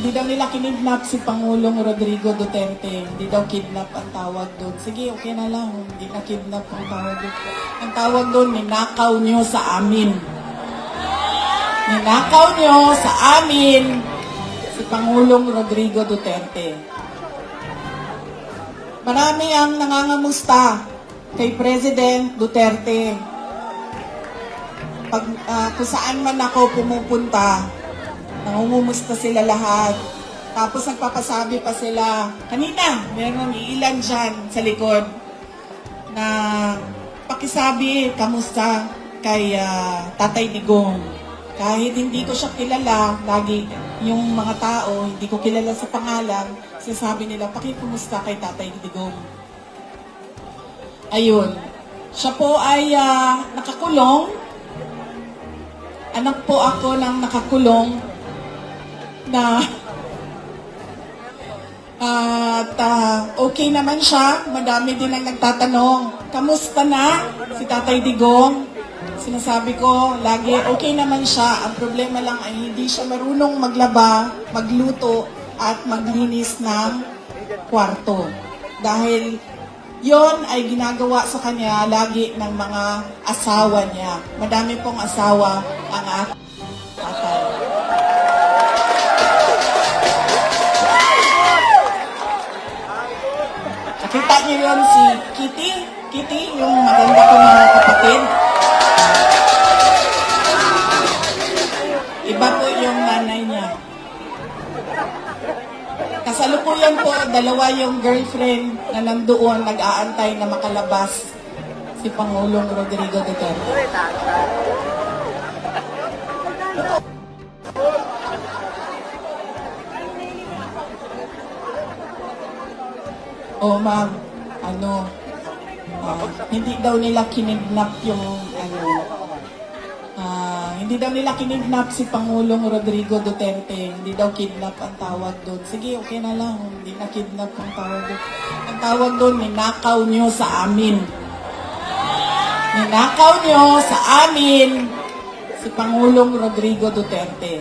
hindi daw nila kinidnap si Pangulong Rodrigo Duterte. Hindi daw kidnap ang tawag doon. Sige, okay na lang. Hindi na kidnap ang tawag doon. Ang tawag doon, ninakaw nyo sa amin. Ninakaw nyo sa amin si Pangulong Rodrigo Duterte. Marami ang nangangamusta kay President Duterte. Pag ah, kung saan man ako pumupunta, nangungumusta sila lahat. Tapos nagpapasabi pa sila, kanina, meron ilan dyan sa likod na pakisabi, kamusta kay ah, Tatay Digong. Kahit hindi ko siya kilala, lagi yung mga tao, hindi ko kilala sa pangalan, sinasabi nila, pakikumusta kay Tatay Digong. Ayun. Siya po ay ah, nakakulong. Anak po ako ng nakakulong na at ah, okay naman siya. Madami din ang nagtatanong, kamusta na si Tatay Digong? Sinasabi ko, lagi okay naman siya. Ang problema lang ay hindi siya marunong maglaba, magluto, at maglinis ng kwarto. Dahil yon ay ginagawa sa kanya lagi ng mga asawa niya. Madami pong asawa ang aking Yun si Kitty? Kitty, yung maganda ko mga kapatid. Iba po yung nanay niya. Kasalukuyan po, dalawa yung girlfriend na nandoon nag-aantay na makalabas si Pangulong Rodrigo Duterte. Oh, ma'am, ano, ah, hindi daw nila kinidnap yung, ano, ah, hindi daw nila kinidnap si Pangulong Rodrigo Duterte. Hindi daw kidnap ang tawag doon. Sige, okay na lang. Hindi na kidnap ang tawag doon. Ang tawag doon, ninakaw nyo sa amin. Ninakaw nyo sa amin si Pangulong Rodrigo Duterte.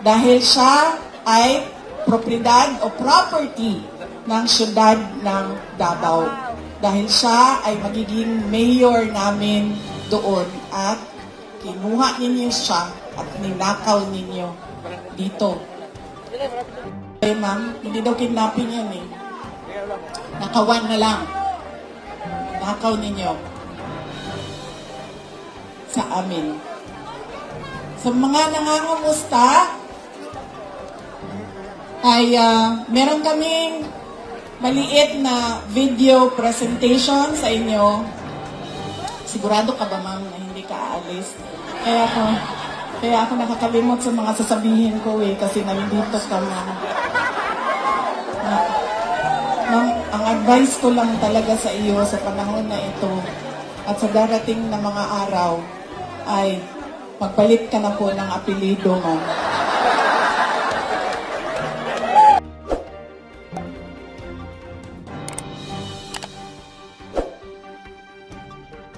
Dahil siya ay propriedad o property ng syudad ng Davao. Dahil siya ay magiging mayor namin doon at kinuha ninyo siya at ninakaw ninyo dito. Eh ma'am, hindi daw kidnapping yan eh. Nakawan na lang. Nakaw ninyo sa amin. Sa mga nangangumusta, ay ah, meron kaming maliit na video presentation sa inyo. Sigurado ka ba, ma'am, na hindi ka aalis? Kaya ako, kaya ako nakakalimot sa mga sasabihin ko eh, kasi nandito ka, ma'am. Ma'am, ang advice ko lang talaga sa iyo sa panahon na ito at sa darating na mga araw ay magpalit ka na po ng apelido, ma'am.